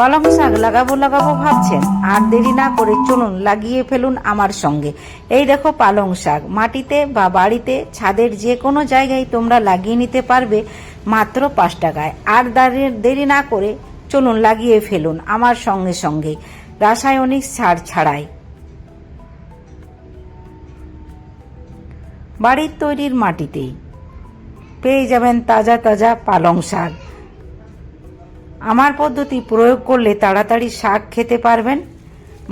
পালং শাক লাগাবো লাগাবো ভাবছেন। আর দেরি না করে চলুন, লাগিয়ে ফেলুন আমার সঙ্গে। এই দেখো পালং শাক। মাটিতে বা বাড়িতে, ছাদের যে কোনো জায়গায় তোমরা লাগিয়ে নিতে পারবে মাত্র পাঁচ টাকায়। আর দেরি না করে চলুন, লাগিয়ে ফেলুন আমার সঙ্গে সঙ্গে রাসায়নিক সার ছাড়াই। বাড়ির তৈরির মাটিতেই। পেয়ে যাবেন তাজা তাজা পালং শাক। আমার পদ্ধতি প্রয়োগ করলে তাড়াতাড়ি শাক খেতে পারবেন।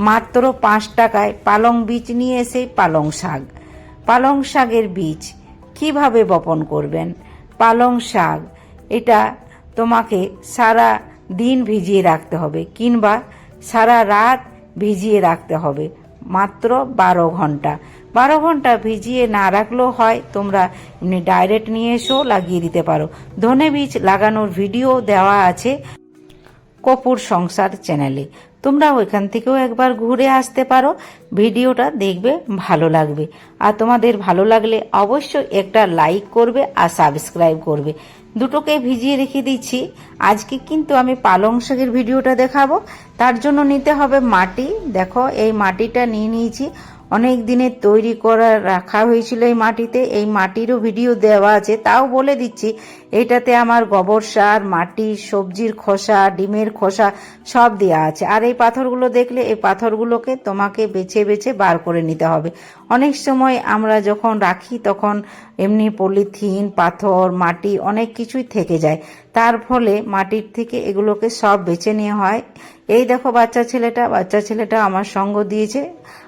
মাত্র পাঁচ টাকায় পালং বীজ নিয়ে এসে পালং শাক। পালং শাকের বীজ কীভাবে বপন করবেন? পালং শাক, এটা তোমাকে সারা দিন ভিজিয়ে রাখতে হবে কিংবা সারা রাত ভিজিয়ে রাখতে হবে। মাত্র বারো ঘণ্টা। বারো ঘণ্টা ভিজিয়ে না রাখলেও হয়, তোমরা এমনি ডাইরেক্ট নিয়ে এসেও লাগিয়ে দিতে পারো। ধনে বীজ লাগানোর ভিডিও দেওয়া আছে। কপুর সংসার চ্যানেলে। তোমরা ওইখান থেকেও একবার ঘুরে আসতে পারো। ভিডিওটা দেখবে, ভালো লাগবে। আর তোমাদের ভালো লাগলে অবশ্যই একটা লাইক করবে আর সাবস্ক্রাইব করবে। দুটোকে ভিজিয়ে রেখে দিচ্ছি। আজকে কিন্তু আমি পালং শাকের ভিডিওটা দেখাবো। তার জন্য নিতে হবে মাটি। দেখো, এই মাটিটা নিয়ে নিয়েছি। অনেক দিনের তৈরি করা, রাখা হয়েছিল এই মাটিতে। এই মাটিরও ভিডিও দেওয়া আছে। তাও বলে দিচ্ছি, এটাতে আমার গোবর সার, মাটি, সবজির খোসা, ডিমের খোসা সব দেওয়া আছে। আর এই পাথরগুলো দেখলে, এই পাথরগুলোকে তোমাকে বেছে বেছে বেছে বার করে নিতে হবে। অনেক সময় আমরা যখন রাখি, তখন এমনি পলিথিন, পাথর, মাটি অনেক কিছুই থেকে যায়। তার ফলে মাটির থেকে এগুলোকে সব বেছে নেওয়া হয়। এই দেখো বাচ্চা ছেলেটা বাচ্চা ছেলেটা আমার সঙ্গ দিয়েছে।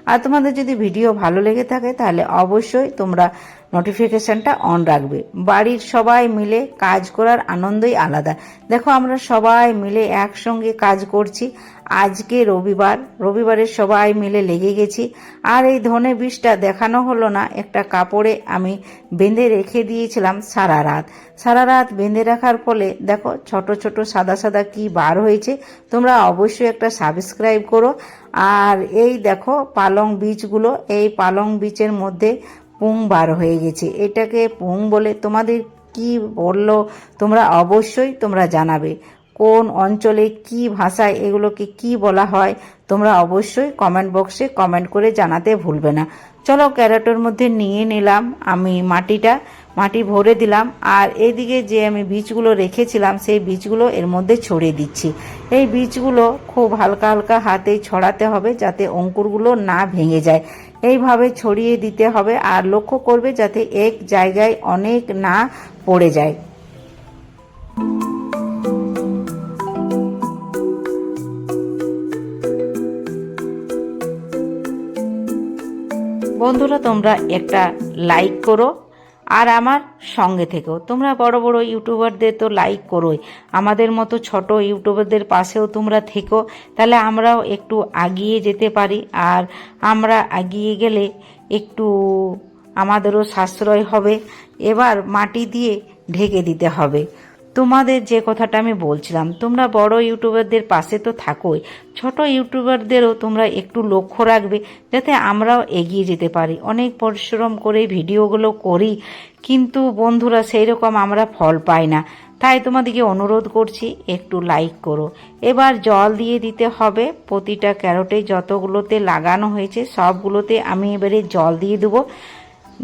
আর তোমাদের যদি ভিডিও ভালো লেগে থাকে, তাহলে অবশ্যই তোমরা নোটিফিকেশনটা অন রাখবে। বাড়ির সবাই মিলে কাজ করার আনন্দই আলাদা। দেখো, আমরা সবাই মিলে একসঙ্গে কাজ করছি। আজকে রবিবার, রবিবারে সবাই মিলে লেগে গেছি। আর এই ধনে বীজটা দেখানো হলো না, একটা কাপড়ে আমি বেঁধে রেখে দিয়েছিলাম সারা রাত। সারা রাত বেঁধে রাখার ফলে দেখো, ছোট ছোট, সাদা সাদা কি বার হয়েছে, তোমরা অবশ্যই একটা সাবস্ক্রাইব করো। আর এই দেখো, পালং বীজগুলো, এই পালং বীজের মধ্যে পুং বার হয়ে গেছে। এটাকে পুং বলে তোমাদের কি বলল? তোমরা অবশ্যই তোমরা জানাবে। কোন অঞ্চলে কি ভাষায় এগুলোকে কি বলা হয়, তোমরা অবশ্যই কমেন্ট বক্সে কমেন্ট করে জানাতে ভুলবে না। চলো ক্যারেটের মধ্যে নিয়ে নিলাম আমি মাটিটা, মাটি ভরে দিলাম। আর এদিকে যে আমি বীজগুলো রেখেছিলাম, সেই বীজগুলো এর মধ্যে ছড়িয়ে দিচ্ছি। এই বীজগুলো খুব হালকা হালকা হাতে ছড়াতে হবে যাতে অঙ্কুরগুলো না ভেঙে যায়। এইভাবে ছড়িয়ে দিতে হবে আর লক্ষ্য করবে যাতে এক জায়গায় অনেক না পড়ে যায়। বন্ধুরা, তোমরা একটা লাইক করো। আর আমার সঙ্গে থেকেও। তোমরা বড় বড় ইউটিউবারদের তো লাইক করোই। আমাদের মতো ছোট ইউটিউবারদের পাশেও তোমরা থেকো। তাহলে আমরাও একটু আগিয়ে যেতে পারি। আর আমরা আগিয়ে গেলে একটু আমাদেরও সাশ্রয় হবে। এবার মাটি দিয়ে ঢেকে দিতে হবে। তোমাদের যে কথাটা আমি বলছিলাম, তোমরা বড় ইউটিউবারদের পাশে তো থাকোই, ছোট ইউটিউবারদেরও তোমরা একটু লক্ষ্য রাখবে যাতে আমরাও এগিয়ে যেতে পারি। অনেক পরিশ্রম করে ভিডিওগুলো করি, কিন্তু বন্ধুরা সেই রকম আমরা ফল পাই না। তাই তোমাদেরকে অনুরোধ করছি, একটু লাইক করো। এবার জল দিয়ে দিতে হবে, প্রতিটা ক্যারোটে যতগুলোতে লাগানো হয়েছে সবগুলোতে আমি এবারে জল দিয়ে দেবো।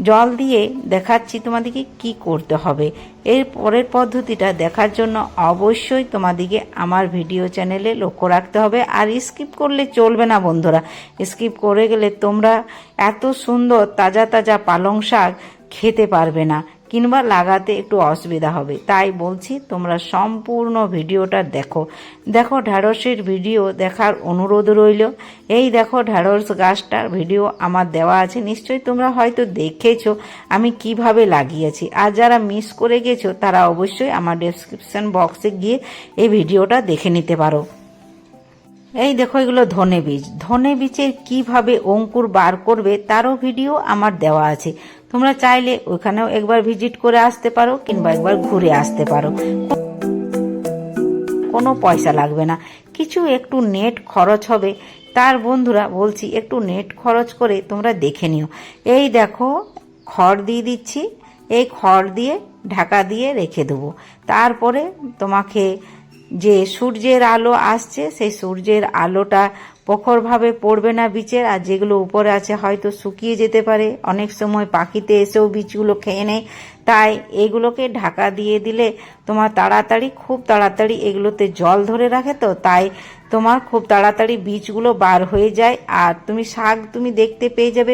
জল দিয়ে দেখাচ্ছি তোমাদেরকে কি করতে হবে। এর পরের পদ্ধতিটা দেখার জন্য অবশ্যই তোমাদেরকে আমার ভিডিও চ্যানেলে লক্ষ্য রাখতে হবে। আর স্কিপ করলে চলবে না বন্ধুরা। স্কিপ করে গেলে তোমরা এত সুন্দর তাজা তাজা পালং শাক খেতে পারবে না। কিংবা লাগাতে একটু অসুবিধা হবে। তাই বলছি, তোমরা সম্পূর্ণ ভিডিওটা দেখো। দেখো, ঢ্যাঁড়সের ভিডিও দেখার অনুরোধ রইল। এই দেখো, ঢ্যাঁড়স গাছটার ভিডিও আমার দেওয়া আছে। নিশ্চয়ই তোমরা হয়তো দেখেছ আমি কীভাবে লাগিয়েছি। আর যারা মিস করে গেছো, তারা অবশ্যই আমার ডেসক্রিপশন বক্সে গিয়ে এই ভিডিওটা দেখে নিতে পারো। এই দেখো এগুলো ধনে বীজ। ধনে বীজের কীভাবে অঙ্কুর বার করবে তারও ভিডিও আমার দেওয়া আছে। তোমরা চাইলে ওখানেও একবার ভিজিট করে আসতে পারো কিংবা একবার ঘুরে আসতে পারো। কোনো পয়সা লাগবে না। কিছু একটু নেট খরচ হবে। তার বন্ধুরা, বলছি একটু নেট খরচ করে তোমরা দেখে নিও। এই দেখো, খড় দিয়ে দিচ্ছি। এই খড় দিয়ে ঢাকা দিয়ে রেখে দেবো। তারপরে তোমাকে যে সূর্যের আলো আসছে, সেই সূর্যের আলোটা প্রখরভাবে পড়বে না বীজের আর যেগুলো উপরে আছে হয়তো শুকিয়ে যেতে পারে। অনেক সময় পাখিতে এসেও বীজগুলো খেয়ে নেয়। তাই এগুলোকে ঢাকা দিয়ে দিলে তোমার তাড়াতাড়ি, খুব তাড়াতাড়ি এগুলোতে জল ধরে রাখে তো, তাই তোমার খুব তাড়াতাড়ি বীজগুলো বার হয়ে যায়। আর তুমি শাক তুমি দেখতে পেয়ে যাবে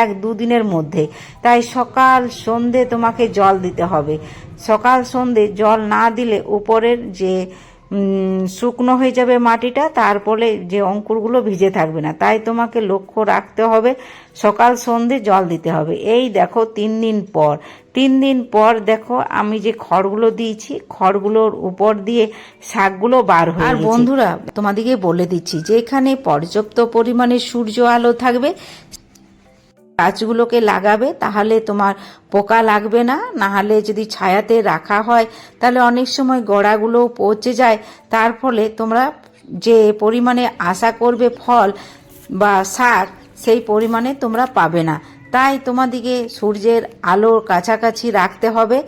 এক দুদিনের মধ্যে। তাই সকাল সন্ধে তোমাকে জল দিতে হবে। সকাল সন্ধে জল না দিলে উপরের যে শুকনো হয়ে যাবে মাটিটা তারপরে যে অঙ্কুরগুলো ভিজে থাকবে না। তাই তোমাকে লক্ষ্য রাখতে হবে সকাল সন্ধে জল দিতে হবে। এই দেখো তিন দিন পর। তিন দিন পর দেখো আমি যে খড়গুলো দিয়েছি খড়গুলোর উপর দিয়ে শাকগুলো বার হয়ে আর বন্ধুরা তোমাদেরকে বলে দিচ্ছি যে এখানে পর্যাপ্ত পরিমাণে সূর্য আলো থাকবে। গাছগুলোকে লাগাবে, তাহলে তোমার পোকা লাগবে না। নাহলে যদি ছায়াতে রাখা হয়, তাহলে অনেক সময় গোড়াগুলো পচে যায়। তার ফলে তোমরা যে পরিমাণে আশা করবে ফল বা শাক সেই পরিমাণে তোমরা পাবে না। তাই তোমাদিকে সূর্যের আলোর কাছাকাছি রাখতে হবে।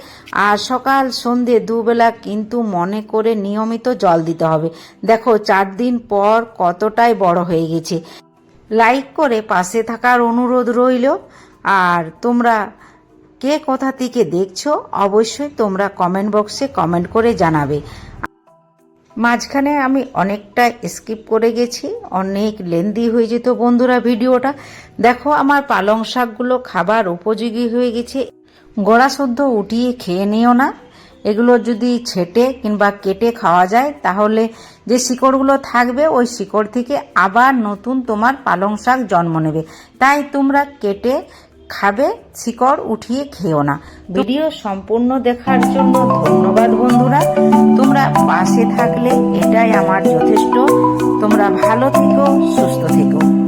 আর সকাল, সন্ধে, দুবেলা কিন্তু মনে করে নিয়মিত জল দিতে হবে। দেখো, চার দিন পর কতটাই বড় হয়ে গেছে। লাইক করে পাশে থাকার অনুরোধ রইল। আর তোমরা কে কোথা থেকে দেখছ, অবশ্যই তোমরা কমেন্ট বক্সে কমেন্ট করে জানাবে। মাঝখানে আমি অনেকটা স্কিপ করে গেছি, অনেক লেন্দি হয়ে যেত বন্ধুরা ভিডিওটা। দেখো আমার পালং শাকগুলো খাবার উপযোগী হয়ে গেছে। গোড়া সদ্য উঠিয়ে খেয়ে নিও না। এগুলো যদি ছেটে কিংবা কেটে খাওয়া যায়, তাহলে যে শিকড়গুলো থাকবে, ওই শিকড় থেকে আবার নতুন তোমার পালং শাক জন্ম নেবে। তাই তোমরা কেটে খাবে, শিকড় উঠিয়ে খেও না। ভিডিও সম্পূর্ণ দেখার জন্য ধন্যবাদ বন্ধুরা। তোমরা পাশে থাকলে এটাই আমার যথেষ্ট। তোমরা ভালো থেকো, সুস্থ থেকো।